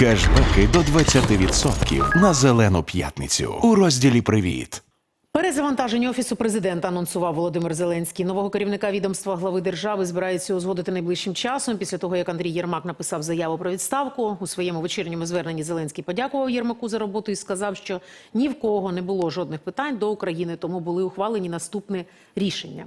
Кешбеки до 20% на зелену п'ятницю у розділі Привіт. Перезавантаження офісу президента анонсував Володимир Зеленський. Нового керівника відомства глави держави збирається узгодити найближчим часом. Після того як Андрій Єрмак написав заяву про відставку у своєму вечірньому зверненні Зеленський подякував Єрмаку за роботу і сказав, що ні в кого не було жодних питань до України, тому були ухвалені наступні рішення.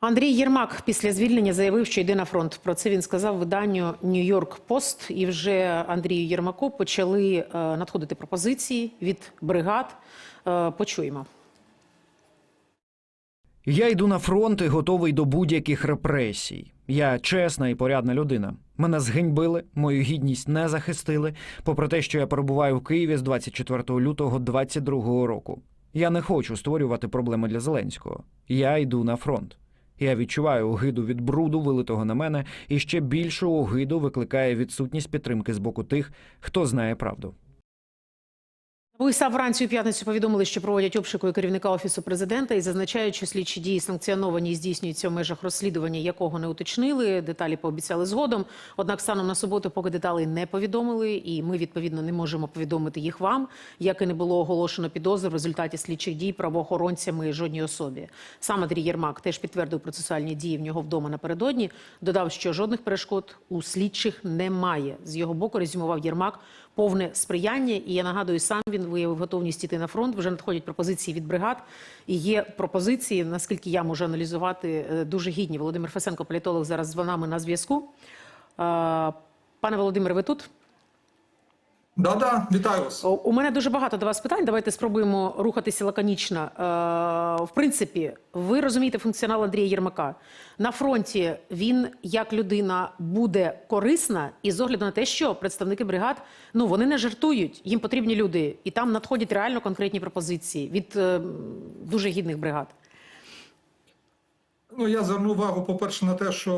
Андрій Єрмак після звільнення заявив, що йде на фронт. Про це він сказав виданню Нью-Йорк Пост. І вже Андрію Єрмаку почали е, надходити пропозиції від бригад. Е, Почуємо. Я йду на фронт і готовий до будь-яких репресій. Я чесна і порядна людина. Мене зганьбили, мою гідність не захистили, попри те, що я перебуваю в Києві з 24 лютого 2022 року. Я не хочу створювати проблеми для Зеленського. Я йду на фронт. Я відчуваю огиду від бруду, вилитого на мене, і ще більшу огиду викликає відсутність підтримки з боку тих, хто знає правду. Вранці у п'ятницю повідомили, що проводять обшуку керівника офісу президента і зазначають, що слідчі дії санкціоновані і здійснюються в межах розслідування, якого не уточнили. Деталі пообіцяли згодом. Однак станом на суботу, поки деталей не повідомили, і ми відповідно не можемо повідомити їх вам, як і не було оголошено підозр в результаті слідчих дій правоохоронцями жодній особі. Сам Андрій Єрмак теж підтвердив процесуальні дії в нього вдома напередодні. Додав, що жодних перешкод у слідчих немає. З його боку резюмував Єрмак повне сприяння. І я нагадую, сам він виявив готовність іти на фронт. Вже надходять пропозиції від бригад. І є пропозиції, наскільки я можу аналізувати, е, дуже гідні. Володимир Фесенко, політолог, зараз з нами на зв'язку. Е, Пане Володимире, ви тут? Да, да, вітаю вас. У мене дуже багато до вас питань. Давайте спробуємо рухатися лаконічно. Е, в принципі, ви розумієте функціонал Андрія Єрмака. На фронті він як людина буде корисна, і з огляду на те, що представники бригад ну вони не жартують, їм потрібні люди, і там надходять реально конкретні пропозиції від е, дуже гідних бригад. Ну я зверну увагу, по-перше, на те, що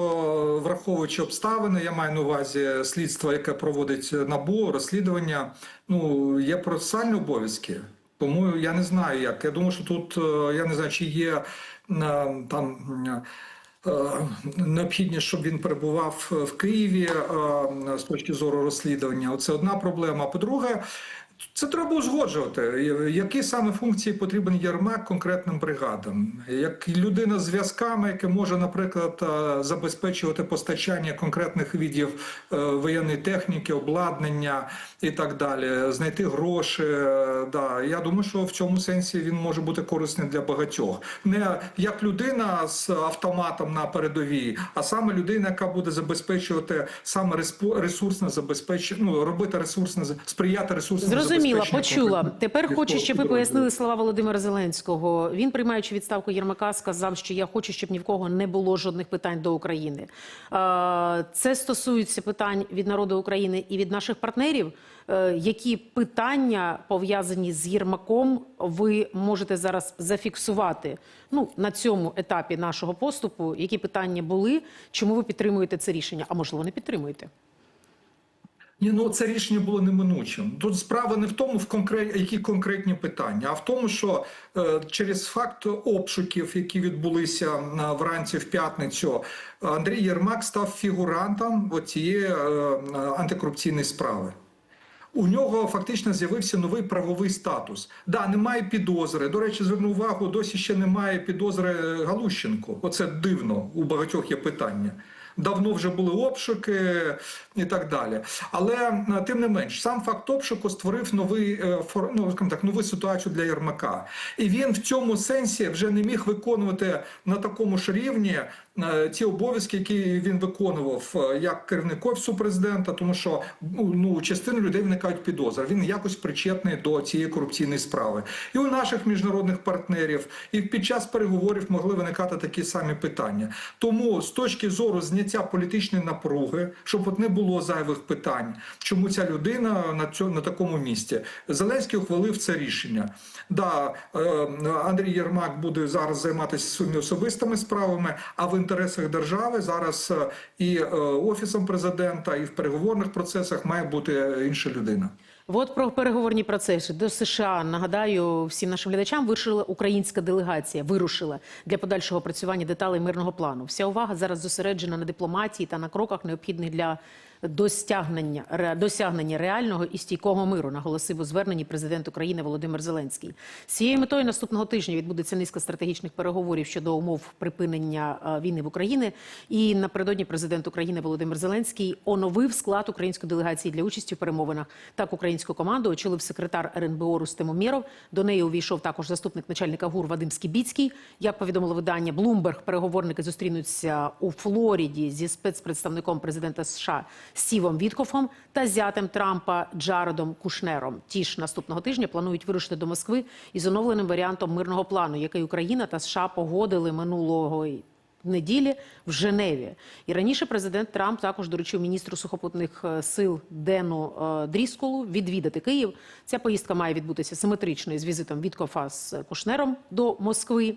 враховуючи обставини, я маю на увазі слідство, яке проводить набу, розслідування. Ну є процесуальні обов'язки. Тому я не знаю, як. Я думаю, що тут е, я не знаю, чи є е, там. е, Необхідність, щоб він перебував в Києві з точки зору розслідування. Оце одна проблема. По-друге, це треба узгоджувати. Які саме функції потрібен Єрмак конкретним бригадам? Як людина з зв'язками, яка може, наприклад, е, забезпечувати постачання конкретних видів е, воєнної техніки, обладнання і так далі, знайти гроші. е, Да, я думаю, що в цьому сенсі він може бути корисним для багатьох. Не як людина з автоматом на передовій, а саме людина, яка буде забезпечувати саме ресурсне забезпечення, ну робити ресурсне сприяти ресурсному Зрозуміла, почула. Тепер хочу, щоб ви пояснили слова Володимира Зеленського. Він, приймаючи відставку Єрмака, сказав, що я хочу, щоб ні в кого не було жодних питань до України. Це стосується питань від народу України і від наших партнерів. Е, Які питання пов'язані з Єрмаком ви можете зараз зафіксувати ну, на цьому етапі нашого поступу? Які питання були? Чому ви підтримуєте це рішення? А можливо, не підтримуєте? Ні, ну це рішення було неминучим. Тут справа не в тому, в конкрет... які конкретні питання, а в тому, що е, через факт обшуків, які відбулися на вранці в п'ятницю, Андрій Єрмак став фігурантом цієї е, антикорупційної справи. У нього фактично з'явився новий правовий статус. Да, немає підозри. До речі, зверну увагу, досі ще немає підозри Галущенко. Оце дивно. У багатьох є питання. Давно вже були обшуки і так далі. Але е, тим не менш, сам факт обшуку створив новий е, ну, так, нову ситуацію для Єрмака. І він в цьому сенсі вже не міг виконувати на такому ж рівні ті обов'язки, які він виконував е, як керівник офісу президента, тому що ну, ну частину людей виникають підозри. Він якось причетний до цієї корупційної справи. І у наших міжнародних партнерів, і під час переговорів могли виникати такі самі питання. Тому з точки зору зняття політичної напруги, щоб от не було зайвих питань, чому ця людина на цьому на такому місці, Зеленський ухвалив це рішення. Да, е, Андрій Єрмак буде зараз займатися своїми особистими справами, а в інтересах держави зараз е, і е, офісом президента, і в переговорних процесах має бути інша людина. От про переговорні процеси до США нагадаю всім нашим глядачам. Вирушила українська делегація. Вирушила для подальшого працювання деталей мирного плану. Вся увага зараз зосереджена на дипломатії та на кроках, необхідних для досягнення ре- досягнення реального і стійкого миру, наголосив у зверненні президент України Володимир Зеленський. З цією метою наступного тижня відбудеться низка стратегічних переговорів щодо умов припинення е, війни в Україні. І напередодні президент України Володимир Зеленський оновив склад української делегації для участі в перемовинах. Так українську команду очолив секретар РНБО Рустем Умєров. До неї увійшов також заступник начальника ГУР Вадим Скібіцький. Як повідомило видання Bloomberg, переговорники зустрінуться у Флориді зі спецпредставником президента США Стівом Віткофом та зятем Трампа Джаредом Кушнером. Ті ж наступного тижня планують вирушити до Москви із оновленим варіантом мирного плану, який Україна та США погодили минулого неділі в Женеві. І раніше президент Трамп також доручив міністру сухопутних е, сил Дену е, Дрісколу відвідати Київ. Ця поїздка має відбутися симетрично із візитом Віткофа з Кушнером до Москви.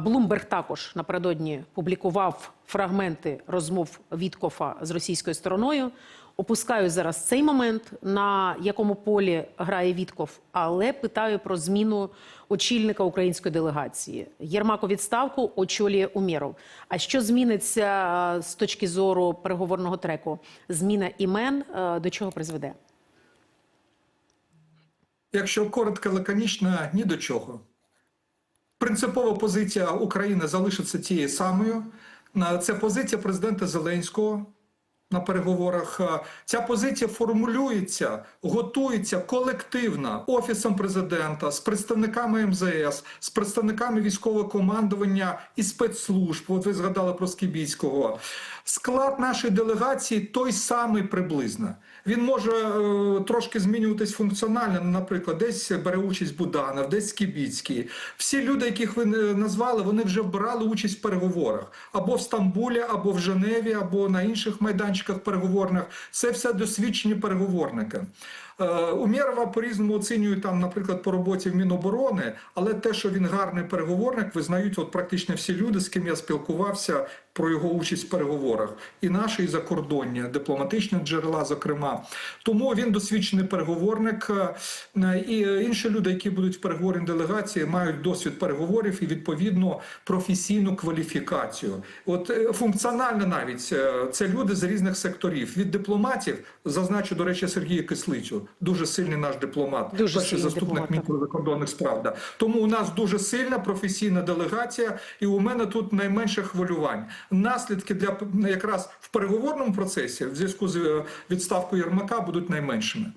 Блумберг також напередодні публікував фрагменти розмов Віткофа з російською стороною. Опускаю зараз цей момент, на якому полі грає Вітков, але питаю про зміну очільника української делегації. Єрмак у відставку очолює Умєров. А що зміниться е, з точки зору переговорного треку? Зміна імен е, до чого призведе? Якщо коротко лаконічно, ні до чого. Принципова позиція України залишиться тією самою. Це позиція президента Зеленського на переговорах. Е, Ця позиція формулюється, готується колективно офісом президента з представниками МЗС, з представниками військового командування і спецслужб. От ви згадали про Скібіцького. Склад нашої делегації той самий приблизно. Він може е, трошки змінюватись функціонально. Ну, Наприклад, десь бере участь Буданов, десь Скібіцький. Всі люди, яких ви е, назвали, вони вже брали участь в переговорах або в Стамбулі, або в Женеві, або на інших майданчиках переговорних. Це все досвідчені переговорники. Е, Умєрова по-різному оцінюють там, наприклад, по роботі в Міноборони, але те, що він гарний переговорник, визнають от практично всі люди, з ким я спілкувався про його участь в переговорах, і наші, і закордонні, дипломатичні джерела, зокрема. Тому він досвідчений переговорник, е, і інші люди, які будуть в переговорній делегації, мають досвід переговорів і відповідно професійну кваліфікацію. От е, функціонально навіть е, це люди з різних секторів. Від дипломатів зазначу, до речі, Сергія Кислицю, дуже сильний наш дипломат, Дуже перший заступник міністра закордонних справ. Да. Тому у нас дуже сильна професійна делегація, і у мене тут найменше хвилювань. Наслідки для якраз в переговорному процесі в зв'язку з е, відставкою Єрмака будуть найменшими.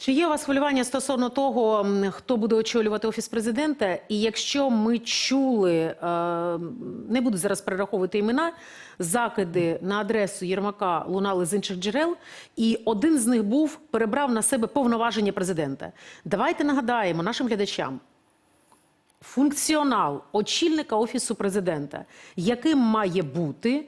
Чи є у вас хвилювання стосовно того, хто буде очолювати офіс президента? І якщо ми чули, е, не буду зараз перераховувати імена, закиди на адресу Єрмака лунали з інших джерел, і один з них був перебрав на себе повноваження президента. Давайте нагадаємо нашим глядачам. Функціонал очільника офісу президента, яким має бути,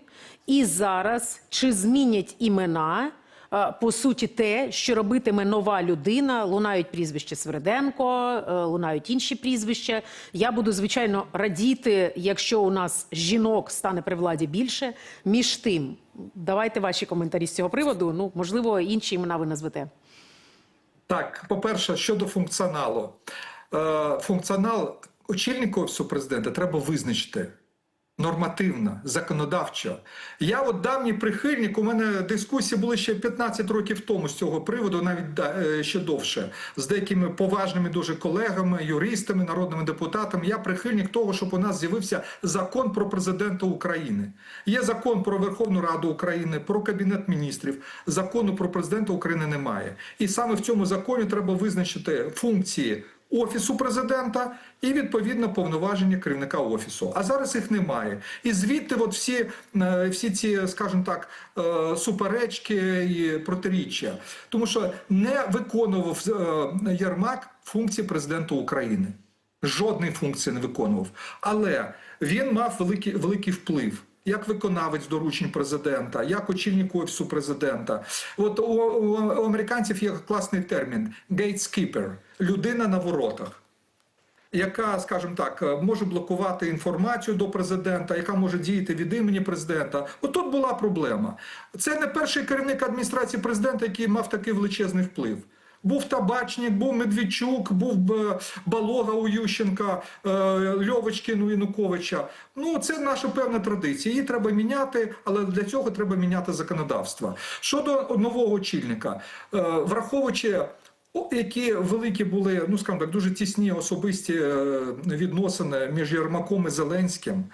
і зараз чи змінять імена е, по суті те, що робитиме нова людина. Лунають прізвище Сверденко, е, лунають інші прізвища. Я буду звичайно радіти, якщо у нас жінок стане при владі більше. Між тим, давайте ваші коментарі з цього приводу. Ну можливо, інші імена ви назвете. Так, по-перше, щодо функціоналу. Е, Функціонал очільника офісу президента треба визначити. Нормативно, законодавчо. Я от давній прихильник, у мене дискусії були ще 15 років тому з цього приводу, навіть е, ще довше, з деякими поважними дуже колегами, юристами, народними депутатами. Я прихильник того, щоб у нас з'явився закон про президента України. Є закон про Верховну Раду України, про Кабінет міністрів. Закону про президента України немає. І саме в цьому законі треба визначити функції Офісу президента і відповідно повноваження керівника офісу. А зараз їх немає. І звідти, от всі, е, всі ці, скажімо так, е, суперечки і протиріччя, тому що не виконував е, Єрмак функції президента України. Жодної функції не виконував. Але він мав великий, великий вплив. Як виконавець доручень президента, як очільник офісу президента. От у, у, у американців є класний термін gatekeeper – людина на воротах яка, скажімо так, е, може блокувати інформацію до президента, яка може діяти від імені президента. От тут була проблема. Це не перший керівник адміністрації президента, який мав такий величезний вплив. Був Табачник, був Медведчук, був е, Балога у Ющенка, е, Льовочкин у Януковича. Ну, це наша певна традиція. Її треба міняти, але для цього треба міняти законодавство. Щодо нового очільника, е, враховуючи Які великі були, ну скажімо так, дуже тісні особисті відносини між Єрмаком і Зеленським.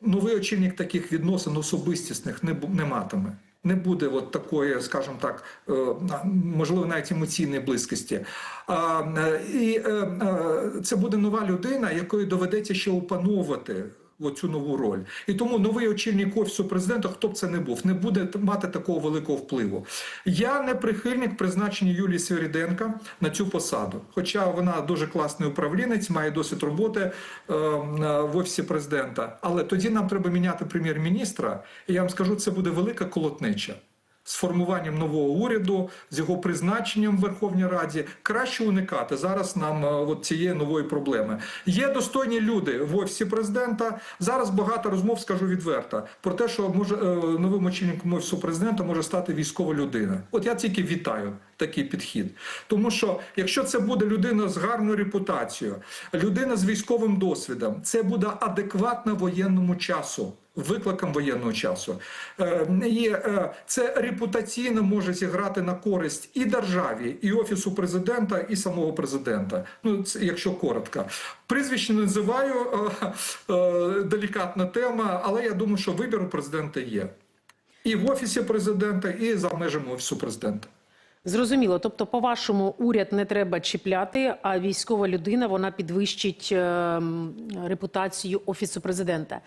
Новий очільник таких відносин особистісних не, не матиме. Не буде от такої, скажімо так, е, можливо, навіть емоційної близькості. Е, і е, це буде нова людина, якої доведеться ще опановувати оцю нову роль. І тому новий очільник офісу президента, хто б це не був, не буде мати такого великого впливу. Я не прихильник призначення Юлії Свиріденка на цю посаду. Хоча вона дуже класний управлінець, має досвід роботи е, в офісі президента. Але тоді нам треба міняти прем'єр-міністра. І я вам скажу, це буде велика колотнича з формуванням нового уряду, з його призначенням в Верховній Раді краще уникати зараз нам е, от цієї нової проблеми. Є достойні люди в офісі президента. Зараз багато розмов скажу відверто про те, що може е, новим очільником офісу президента може стати військова людина. От я тільки вітаю такий підхід, тому що якщо це буде людина з гарною репутацією, людина з військовим досвідом, це буде адекватна воєнному часу викликам воєнного часу. Е, І е, це репутаційно може зіграти на користь і державі, і офісу президента, і самого президента. Ну, це якщо коротко. Прізвище називаю е, делікатна тема, але я думаю, що вибір у президента є. І в офісі президента, і за межами офісу президента. Зрозуміло. Тобто, по-вашому, уряд не треба чіпляти, а військова людина вона підвищить ем, репутацію офісу президента.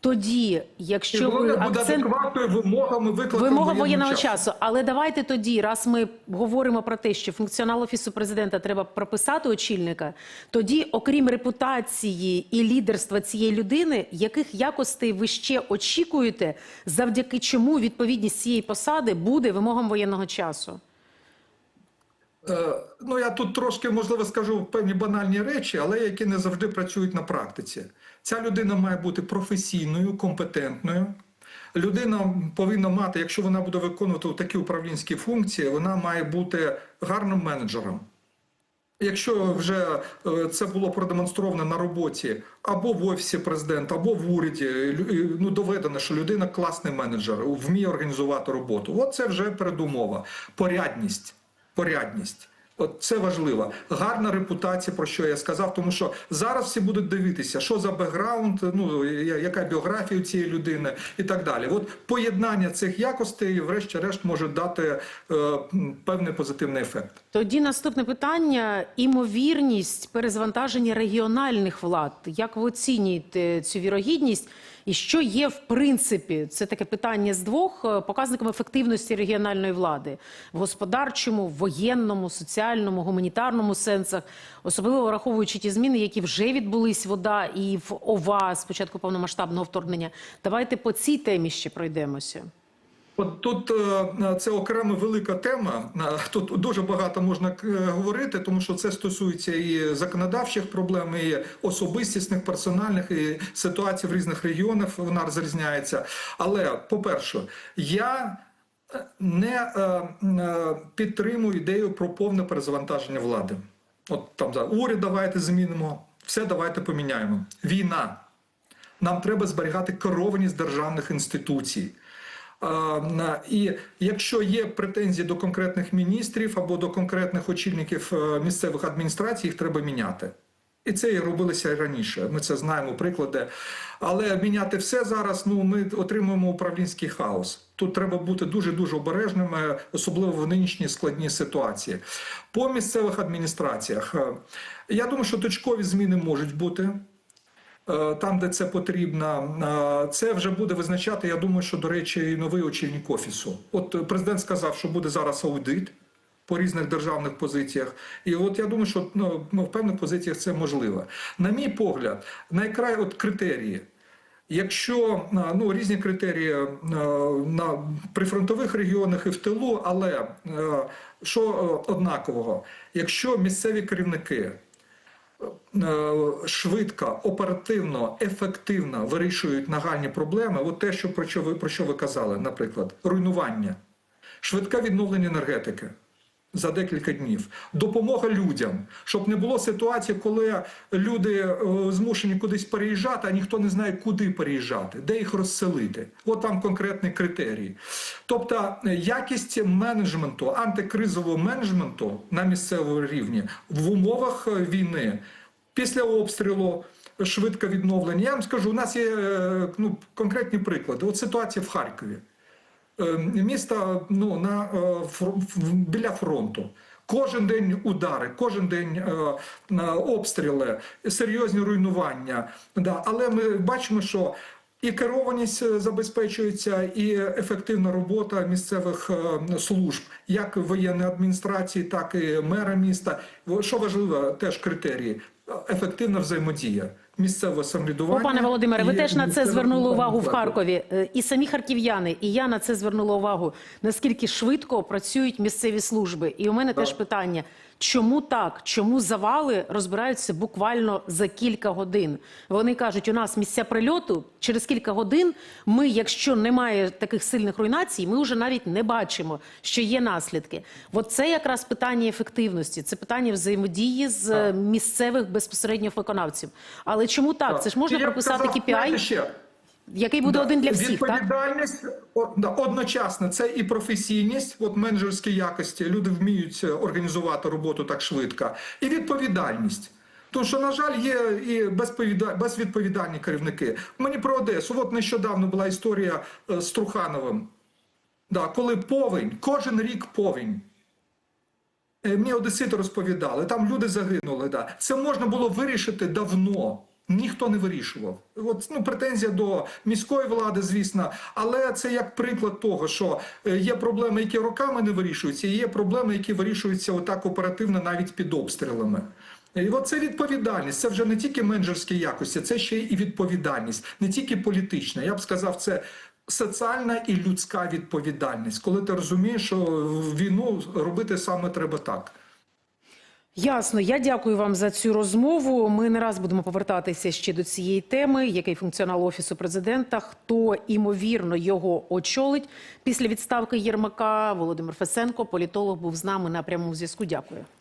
Тоді, якщо ви буде акцент адекватною вимогами викликам Вимога воєнного часу. часу. Але давайте тоді, раз ми говоримо про те, що функціонал офісу президента треба прописати очільника, тоді, окрім репутації і лідерства цієї людини, яких якостей ви ще очікуєте, завдяки чому відповідність цієї посади буде вимогам воєнного часу? Е, Ну, я тут трошки, можливо, скажу певні банальні речі, але які не завжди працюють на практиці. Ця людина має бути професійною, компетентною. Людина повинна мати, якщо вона буде виконувати такі управлінські функції, вона має бути гарним менеджером. Якщо вже е, це було продемонстровано на роботі або в офісі президента, або в уряді, ну доведено, що людина класний менеджер, вміє організувати роботу. От це вже передумова. Порядність. Порядність. От це важливо. Гарна репутація, про що я сказав, тому що зараз всі будуть дивитися, що за бекграунд, ну яка біографія у цієї людини і так далі. От поєднання цих якостей, врешті-решт, може дати е, певний позитивний ефект. Тоді наступне питання: імовірність перезвантаження регіональних влад. Як ви оцінюєте цю вірогідність? І що є в принципі? Це таке питання з двох е, показником ефективності регіональної влади в господарчому, воєнному, соціальному, гуманітарному сенсах, особливо враховуючи ті зміни, які вже відбулись вода і в ОВА з початку повномасштабного вторгнення. Давайте по цій темі ще пройдемося. От тут е, це окрема велика тема. Е, Тут дуже багато можна е, говорити, тому що це стосується і законодавчих проблем, і особистісних, персональних і ситуацій в різних регіонах. Вона розрізняється. Але по-перше, я не підтримую ідею про повне перезавантаження влади. От там за уряд давайте змінимо, все давайте поміняємо. Війна. Нам треба зберігати керованість державних інституцій. І якщо є претензії до конкретних міністрів або до конкретних очільників е, місцевих адміністрацій, їх треба міняти. І це і робилося і раніше. Ми це знаємо приклади. Але міняти все зараз. Ну ми отримуємо управлінський хаос. Тут треба бути дуже дуже обережними, особливо в нинішній складній ситуації. По місцевих адміністраціях е, я думаю, що точкові зміни можуть бути. Е, Там, де це потрібно, Е, це вже буде визначати. Я думаю, що до речі, і новий очільник офісу. От е, президент сказав, що буде зараз аудит по різних державних позиціях. І от я думаю, що ну, ну, в певних позиціях це можливо. На мій погляд, найкрай от критерії. Якщо ну різні критерії на прифронтових регіонах і в тилу, але що однакового, якщо місцеві керівники швидко, оперативно, ефективно вирішують нагальні проблеми, от те, що про що ви про що ви казали, наприклад, руйнування, швидке відновлення енергетики. За декілька днів допомога людям, щоб не було ситуації, коли люди е, змушені кудись переїжджати, а ніхто не знає, куди переїжджати, де їх розселити. От там конкретний критерій. Тобто е, якість менеджменту, антикризового менеджменту на місцевому рівні в умовах е, війни після обстрілу. Швидке відновлення. Я вам скажу, у нас є ну, конкретні приклади. От ситуація в Харкові. Е, місто ну, на, е, біля фронту. Кожен день удари, кожен день е, обстріли, серйозні руйнування. Да. Але ми бачимо, що і керованість е, забезпечується, і ефективна робота місцевих е, служб, як воєнної адміністрації, так і мера міста. Що важливо, теж критерії. Ефективна взаємодія місцевого самоврядування. О, пане Володимире, ви теж на це звернули увагу в. Харкові. Е, І самі харків'яни, і я на це звернула увагу. Наскільки швидко працюють місцеві служби. І у мене теж питання: чому так? Чому завали розбираються буквально за кілька годин? Вони кажуть, у нас місця прильоту через кілька годин. Ми, якщо немає таких сильних руйнацій, ми вже навіть не бачимо, що є наслідки. От це якраз питання ефективності, це питання взаємодії з е, місцевих безпосередньо виконавців. Але чому так? Це ж можна прописати KPI, ще, який буде Да, один для всіх. Відповідальність да, одночасно це і професійність, от менеджерські якості. Люди вміють е, організувати роботу так швидко, і відповідальність. Тому що, на жаль, є і безвідповідальні керівники. Мені про Одесу. От нещодавно була історія е, з Трухановим. Да, коли повінь, кожен рік повінь. Е, Мені одесити розповідали, там люди загинули. Да. Це можна було вирішити давно. Ніхто не вирішував. От ну претензія до міської влади, звісно, але це як приклад того, що е, є проблеми, які роками не вирішуються, і є проблеми, які вирішуються отак оперативно, навіть під обстрілами. І от це відповідальність. Це вже не тільки менеджерські якості, це ще і відповідальність, не тільки політична. Я б сказав, це соціальна і людська відповідальність. Коли ти розумієш, що війну робити саме треба так. Ясно, я дякую вам за цю розмову. Ми не раз будемо повертатися ще до цієї теми, який функціонал офісу президента, хто імовірно його очолить після відставки Єрмака. Володимир Фесенко, політолог, був з нами на прямому зв'язку. Дякую.